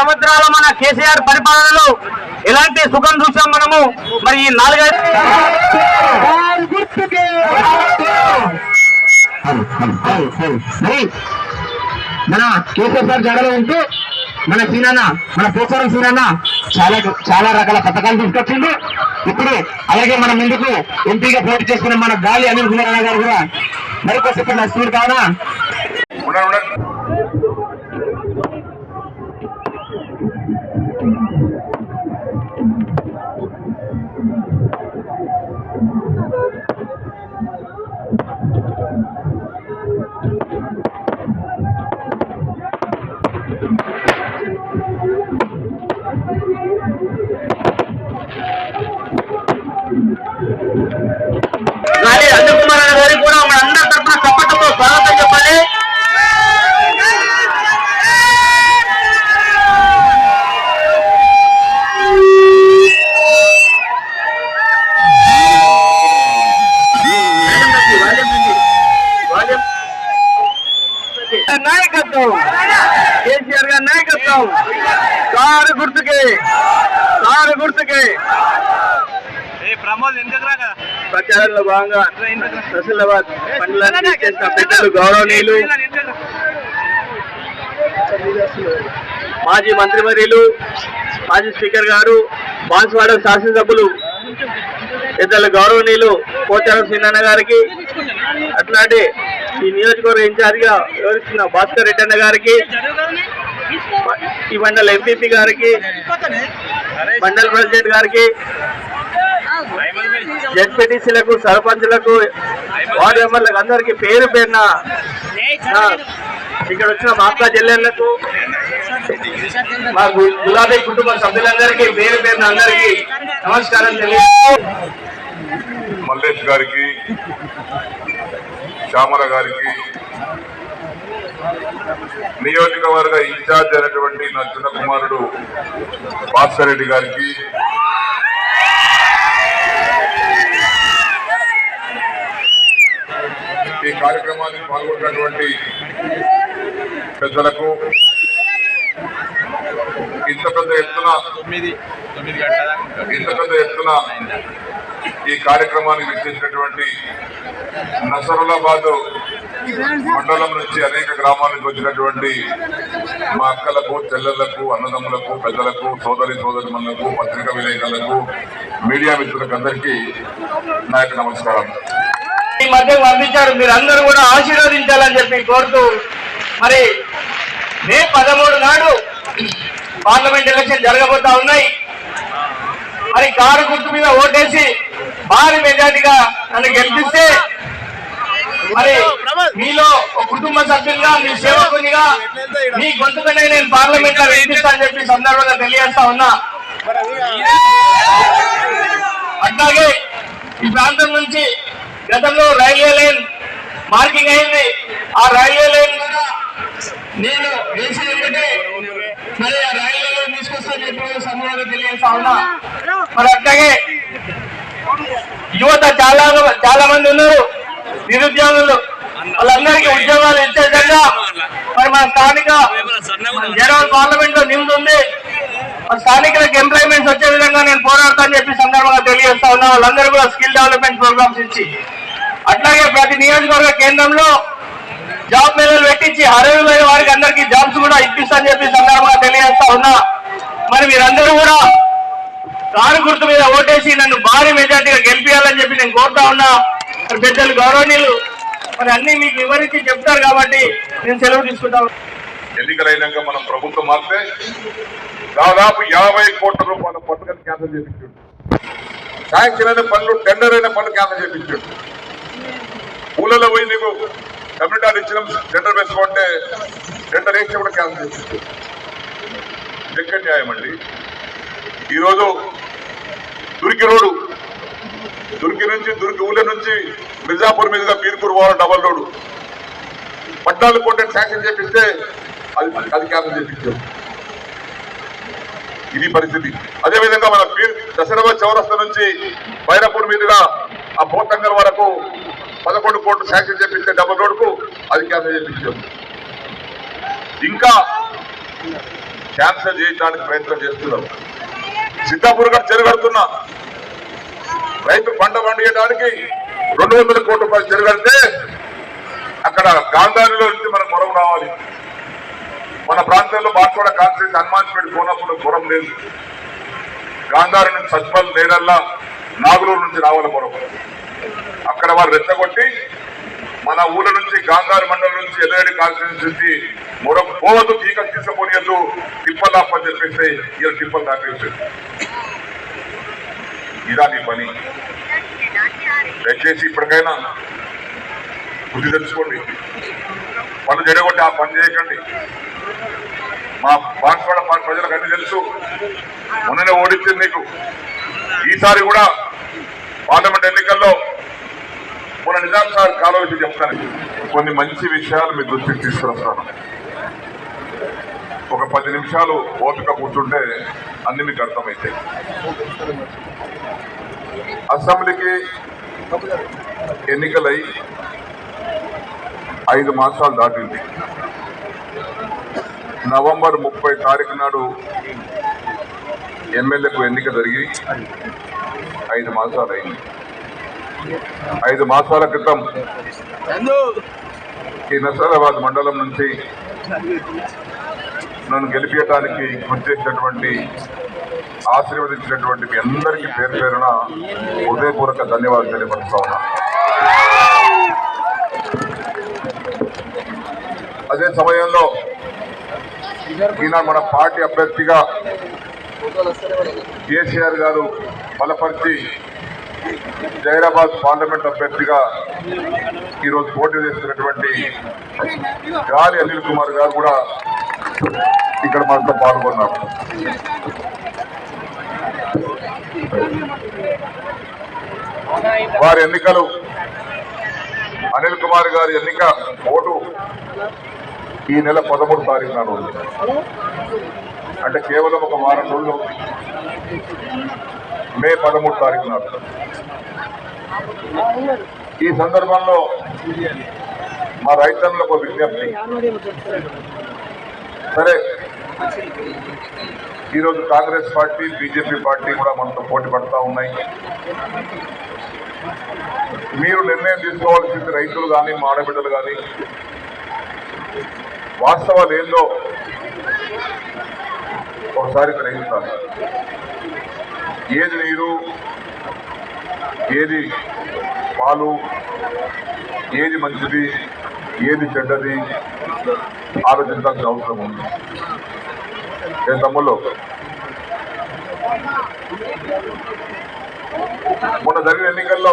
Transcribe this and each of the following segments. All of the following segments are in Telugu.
సంవత్సరాల మన కేసీఆర్ పరిపాలనలో ఎలాంటి సుఖం చూసాం మనము? మరి ఈ నాలుగైదు మన కేసీఆర్ సార్ జగలో ఉంటూ మన సీనన్న మన పోచారం సీనన్న చాలా చాలా రకాల పథకాలు తీసుకొచ్చింది ఇప్పుడు అలాగే మన ముందుకు ఎంపీగా పోటీ చేస్తున్న మన గాలి అనిల్ కుమార్ గారు కూడా మరికొద్దిసేపు నా స్పీడ్ ప్రచారంలో భాగంగా నసలాబాద్ మండలానికి చేసిన పెద్దలు గౌరవనీయులు మాజీ మంత్రివర్యులు మాజీ స్పీకర్ గారు బాన్స్వాడ శాసనసభ్యులు పెద్దల గౌరవనీయులు పోచారం సింగన్న గారికి అట్లాంటి ఈ నియోజకవర్గ ఇన్ఛార్జిగా వివరిస్తున్న భాస్కర్ రెడ్డి అన్న గారికి ఈ మండల ఎంపీపీ గారికి మండల ప్రెసిడెంట్ గారికి జడ్పీటీసీలకు సర్పంచ్లకు వార్డు మెంబర్లకు అందరికీ పేరు పేరున ఇక్కడ వచ్చిన మాతా అక్క మా గులాబీ కుటుంబ సభ్యులందరికీ పేరు పేరున అందరికీ నమస్కారం తెలియ మల్లేష్ గారికి శ్యామల గారికి నియోజకవర్గ ఇన్ఛార్జ్ అయినటువంటి నా చిన్న కుమారుడు భాస్కర్ రెడ్డి గారికి ఈ కార్యక్రమానికి పాల్గొన్నటువంటి పెద్దలకు ఇంత పెద్ద ఎత్తున ఇంత పెద్ద ఎత్తున ఈ కార్యక్రమానికి విచ్చేసినటువంటి నసరులాబాద్ మండలం నుంచి అనేక గ్రామాల నుంచి వచ్చినటువంటి మా అక్కలకు చెల్లెళ్ళకు అన్నదమ్ములకు పెద్దలకు సోదరి సోదరిమణులకు పత్రికా విలేకరులకు మీడియా మిత్రులకు అందరికీ నా యొక్క నమస్కారం. మధ్యకు పంపించారు మీరు అందరూ కూడా ఆశీర్వదించాలని చెప్పి కోరుతూ మరి మే పదమూడు నాడు పార్లమెంట్ ఎలక్షన్ జరగబోతా ఉన్నాయి. మరి కారు గుర్తు మీద ఓటేసి భారీ మెజార్టీగా నన్ను గెలిపిస్తే మరి మీలో ఒక కుటుంబ సభ్యులుగా మీ సేవకునిగా మీ గొంతుకనే నేను పార్లమెంట్లో వినిపిస్తానని చెప్పి సందర్భంగా తెలియజేస్తా ఉన్నా. అట్లాగే ఈ ప్రాంతం నుంచి గతంలో రైల్వే లైన్ మార్కింగ్ అయింది. ఆ రైల్వే లైన్ కూడా నేను వేసి మరి ఆ రైల్వే లైన్ తీసుకొస్తాను చెప్పి సమూహంగా తెలియజేస్తా ఉన్నా. మరి అట్లాగే యువత చాలా చాలా మంది ఉన్నారు. నిరుద్యోగులు వాళ్ళందరికీ ఉద్యోగాలు ఇచ్చే విధంగా మరి మన స్థానిక జనరల్ పార్లమెంట్లో నిమ్స్ స్థానికులకు ఎంప్లాయ్మెంట్స్ వచ్చే విధంగా నేను పోరాడతానని చెప్పి సందర్భంగా తెలియజేస్తా ఉన్నా. వాళ్ళందరూ కూడా స్కిల్ డెవలప్మెంట్ ప్రోగ్రామ్స్ ఇచ్చి అట్లాగే ప్రతి నియోజకవర్గ కేంద్రంలో జాబ్ మేళలు పెట్టించి అరవై వారికి అందరికీ జాబ్స్ కూడా ఇప్పిస్తానని చెప్పి సందర్భంగా తెలియజేస్తా ఉన్నా. మరి మీరందరూ కూడా కారు గుర్తు మీద ఓటేసి నన్ను భారీ మెజార్టీగా గెలిపించాలని చెప్పి నేను కోరుతా ఉన్నా. మరి పెద్దలు గౌరవనీయులు మరి అన్ని మీకు వివరించి చెప్తారు కాబట్టి నేను సెలవు తీసుకుంటా ఎన్నికలైనాక మనం ప్రభుత్వం మారితే దాదాపు యాభై కోట్ల రూపాయల పట్టుకని క్యాన్సిల్ చేపించాడు. శాంక్షన్ అయిన పనులు టెండర్ అయిన పనులు క్యాన్సిల్ చేపించాడు. ఊళ్ళలో పోయి నీకు కమ్యూనిటీ ఇచ్చిన టెండర్ వేసుకుంటే టెండర్ వేసి కూడా క్యాన్సిల్ చేపించాడు. ఎక్కడ న్యాయం అండి? ఈరోజు దుర్కి రోడ్డు దుర్గి నుంచి దుర్గి ఊళ్ళ నుంచి మిర్జాపూర్ మీదుగా పీర్పూర్ పోవాలి డబల్ రోడ్డు. పద్నాలుగు కోట్ల శాంక్షన్ చేపిస్తే అది అది క్యాన్సిల్ ఇది పరిస్థితి. అదే విధంగా మన పీర్ దశరథ చౌరస్త నుంచి బైరపూర్ మీదుగా ఆ పోతంగల్ వరకు పదకొండు కోట్లు శాంక్షన్ చేపిస్తే డబుల్ రోడ్కు అది క్యాన్సిల్ ఇంకా క్యాన్సల్ చేయడానికి ప్రయత్నం చేస్తున్నాం. సిద్ధాపూర్ గారు చెరగడుతున్నా రైతు పంట పండియడానికి రెండు వందల కోట్ల రూపాయలు చెరగడితే అక్కడ గాంధారిలో నుంచి మనం మొరం రావాలి. మన ప్రాంతంలో బాట్కోడ కాన్స్టిట్యూన్స్ హనుమాన్పేట కోనప్పుడు మొరం లేదు. గాంధారి నుంచి సచ్పల్ లేదల్లా నాగులూరు నుంచి రావాల మొరం అక్కడ వాళ్ళు రెచ్చగొట్టి మన ఊళ్ళ నుంచి గాంధారి మండలం నుంచి ఎల్లేడి కాన్స్టిట్యూన్స్ నుంచి మొరం పోవద్దు తీగ తీసుకుపోనియద్దు టిప్పల్ ఆపని చెప్పేసి ఇలా టిప్పల్ దాపేసి ఇదా నీ పని. దయచేసి ఇప్పటికైనా బుద్ధి తెచ్చుకోండి. పనులు జరగొట్టి ఆ పని చేయకండి. మా బాన్స్వాడ ప్రజలకు అన్ని తెలుసు. మొన్ననే ఓడించింది మీకు. ఈసారి కూడా పార్లమెంట్ ఎన్నికల్లో మన నిజాం సార్ కాలం విషయం చెప్తాను కొన్ని మంచి విషయాలు మీ దృష్టికి తీసుకురస్తాను. ఒక పది నిమిషాలు ఓపిక కూర్చుంటే అన్ని మీకు అర్థమైతాయి. అసెంబ్లీకి ఎన్నికలై ఐదు మాసాలు దాటింది. నవంబర్ ముప్పై తారీఖు నాడు ఎమ్మెల్యేకు ఎన్నిక జరిగి ఐదు మాసాలు అయింది. ఐదు మాసాల క్రితం ఈ నసరాబాద్ మండలం నుంచి నన్ను గెలిపించడానికి కృషి చేసినటువంటి ఆశీర్వదించినటువంటి మీ అందరికీ పేరు పేరున హృదయపూర్వక ధన్యవాదాలు తెలియపరుస్తా ఉన్నా. అదే సమయంలో ఈయన మన పార్టీ అభ్యర్థిగా కేసీఆర్ గారు బలపరిచి జైరాబాద్ పార్లమెంట్ అభ్యర్థిగా ఈరోజు పోటీ చేస్తున్నటువంటి గాలి అనిల్ కుమార్ గారు కూడా ఇక్కడ మనతో పాల్గొన్నారు. వారి ఎన్నికలు అనిల్ కుమార్ గారి ఎన్నిక ఓటు ఈ నెల పదమూడు తారీఖు నాడు అంటే కేవలం ఒక వారం రోజులు మే పదమూడు తారీఖు నాడు. ఈ సందర్భంలో మా రైతన్నులకు ఒక విజ్ఞప్తి. సరే ఈరోజు కాంగ్రెస్ పార్టీ బీజేపీ పార్టీ కూడా మనతో పోటీ పడతా ఉన్నాయి. మీరు నిర్ణయం తీసుకోవాల్సింది రైతులు కానీ మాడబిడ్డలు కానీ వాస్తవాలు ఏందో ఒకసారి గ్రహించాలి ఏది నీరు ఏది పాలు ఏది మంచిది ఏది చెడ్డది ఆలోచించాల్సిన అవసరం ఉంది. ఏ తమ్ముళ్ళు? మొన్న జరిగిన ఎన్నికల్లో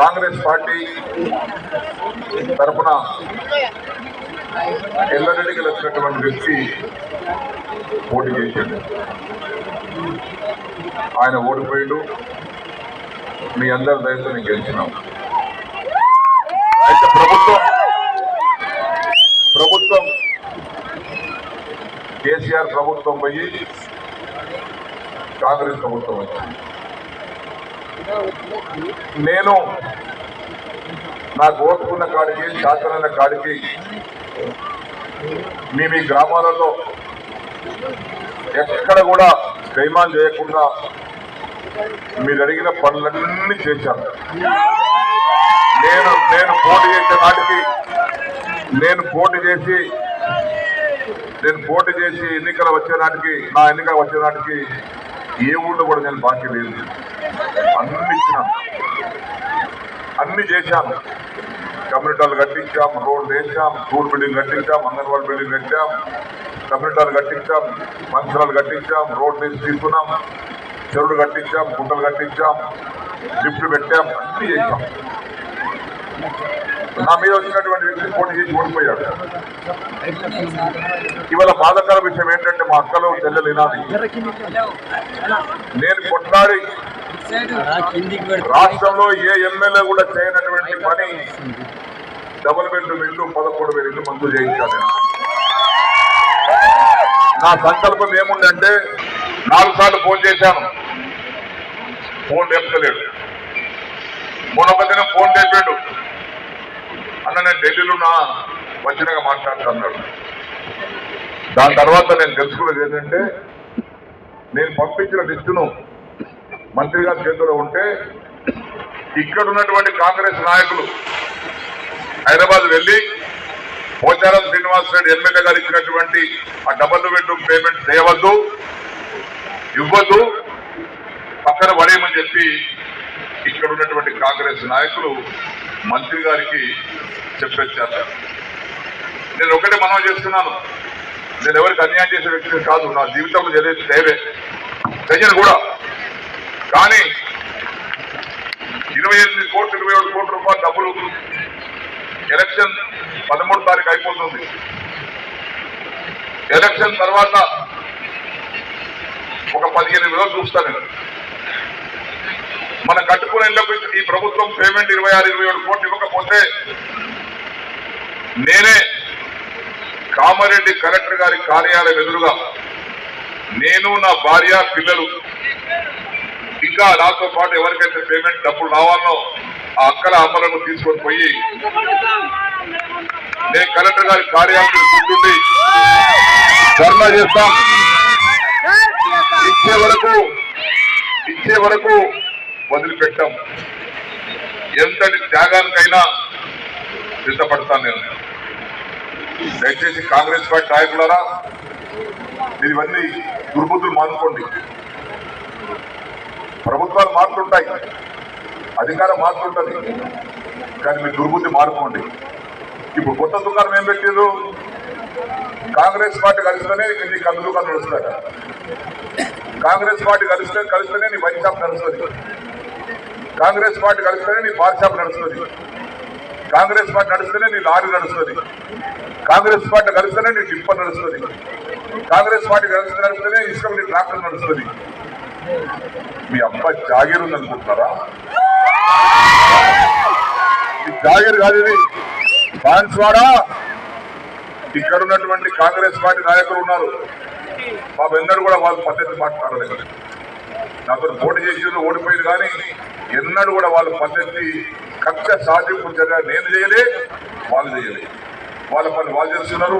కాంగ్రెస్ పార్టీ తరఫున ఎల్లరెడ్డికి వచ్చినటువంటి వ్యక్తి పోటీ చేశాడు ఆయన ఓడిపోయాడు. మీ అందరి దయతో నేను గెలిచినాం. అయితే ప్రభుత్వం ప్రభుత్వం కేసీఆర్ ప్రభుత్వం పోయి కాంగ్రెస్ ప్రభుత్వం వచ్చింది. నేను నాకు ఓటుకున్న కాడికి శాసనాల కాడికి మీ మీ గ్రామాలలో ఎక్కడ కూడా దైమాన్ చేయకుండా మీరు అడిగిన పనులన్నీ చేశాను. నేను నేను పోటీ చేసే నాటికి నేను పోటీ చేసి నేను పోటీ చేసి ఎన్నికలు వచ్చే నాటికి నా ఎన్నికలు వచ్చే నాటికి ఏ ఊళ్ళో కూడా నేను బాకీ లేదు. అన్ని ఇచ్చినాను అన్ని చేశాను కమ్యూనిటీలు కట్టించాం రోడ్లు వేసాం స్కూల్ బిల్డింగ్ కట్టించాం అంగన్వాడీ బిల్డింగ్ కట్టాం కమ్యూనిటీలు కట్టించాం మంచాలు కట్టించాం రోడ్లు వేసి తీసుకున్నాం చెరువులు కట్టించాం గుంటలు కట్టించాం లిఫ్ట్ పెట్టాం అన్ని చేశాం. నా మీద వచ్చినటువంటి వ్యక్తి పోటీ చేసి ఓడిపోయాడు. ఇవాళ బాధకర విషయం ఏంటంటే మా అక్కలు చెల్లెలు వినాలి నేను కొట్లాడి రాష్ట్రంలో ఏ ఎమ్మెల్యే కూడా చేయనటువంటి పని డబుల్ బెడ్రూమ్ ఇల్లు పదకొండు వేలు ఇల్లు మంజూరు చేయించాను నా సంకల్పం ఏముందంటే నాలుగు సార్లు ఫోన్ చేశాను. ఫోన్ లేపుతలేడు మొన్న ఒక దినం ఫోన్ లేపాడు. అన్ననే ఢిల్లీలో నా వచ్చినాక మాట్లాడుతున్నాడు. దాని తర్వాత నేను తెలుసుకున్నది ఏంటంటే నేను పంపించిన లిస్టును మంత్రి గారి చేతిలో ఉంటే ఇక్కడ ఉన్నటువంటి కాంగ్రెస్ నాయకులు హైదరాబాద్ వెళ్ళి పోచారం శ్రీనివాస్ రెడ్డి ఎమ్మెల్యే గారు ఇచ్చినటువంటి ఆ డబుల్ బెడ్రూమ్ పేమెంట్ చేయవద్దు ఇవ్వద్దు పక్కన పడేయమని చెప్పి ఇక్కడ ఉన్నటువంటి కాంగ్రెస్ నాయకులు మంత్రి గారికి చెప్పేశారు. నేను ఒకటే మనం చేస్తున్నాను. నేను ఎవరికి అన్యాయం చేసే వ్యక్తిని కాదు. నా జీవితంలో జరిగేది సేవే ప్రజలు కూడా. కానీ ఇరవై ఎనిమిది కోట్లు ఇరవై ఏడు కోట్ల రూపాయలు డబ్బులు ఎలక్షన్ పదమూడు తారీఖు అయిపోతుంది. ఎలక్షన్ తర్వాత ఒక పదిహేను రోజులు చూస్తాను నేను. మన కట్టుకునే ఈ ప్రభుత్వం పేమెంట్ ఇరవై ఆరు ఇరవై ఏడు కోట్లు ఇవ్వకపోతే నేనే కామారెడ్డి కలెక్టర్ గారి కార్యాలయం ఎదురుగా నేను నా భార్య పిల్లలు ఇంకా నాతో పాటు ఎవరికైతే పేమెంట్ డబ్బులు రావాలనో ఆ అక్కల అమ్మలను తీసుకొని పోయి నేను కలెక్టర్ గారి కార్యాలయం కూర్చుండి ధర్నా చేస్తాం. ఇచ్చే వరకు ఇచ్చే వరకు వదిలిపెట్టాం. ఎంతటి త్యాగానికైనా సిద్ధపడతాను నేను. దయచేసి కాంగ్రెస్ పార్టీ నాయకులారా మీరు ఇవన్నీ దుర్బుద్ధులు మానుకోండి. ప్రభుత్వాలు మారుతుంటాయి అధికారం మారుతుంటుంది కానీ మీ దుర్బుద్ధి మారుకోండి. ఇప్పుడు కొత్త దుకాణం ఏం పెట్టారు కాంగ్రెస్ పార్టీ కలిస్తేనే నీ కళ్ళు దుకాణం నడుస్తాడ కాంగ్రెస్ పార్టీ కలిస్తే కలిస్తేనే నీ వైన్ షాప్ నడుస్తుంది. కాంగ్రెస్ పార్టీ కలిస్తేనే నీ బార్ షాప్ నడుస్తుంది. కాంగ్రెస్ పార్టీ నడిస్తేనే నీ లారీ నడుస్తుంది. కాంగ్రెస్ పార్టీ కలిస్తేనే నీ టిప్పర్ నడుస్తుంది. కాంగ్రెస్ పార్టీ కలిసి నడిస్తేనే ఇష్టం నీ ట్రాక్టర్ నడుస్తుంది. మీ అబ్బా జాగీర్ ఉంది అనుకుంటున్నారా? ఈ జాగీర్ కాదు ఇది బాన్స్వాడా? ఇక్కడ ఉన్నటువంటి కాంగ్రెస్ పార్టీ నాయకులు ఉన్నారు. మా ఎన్నడూ కూడా వాళ్ళు పద్ధతి మాట్లాడలేదు. నాతో పోటీ చేసి ఓడిపోయింది కానీ ఎన్నడూ కూడా వాళ్ళ పద్ధతి కక్ష సాధింపు చర్య నేను చేయలే వాళ్ళు చేయలే. వాళ్ళ పని వాళ్ళు చేస్తున్నారు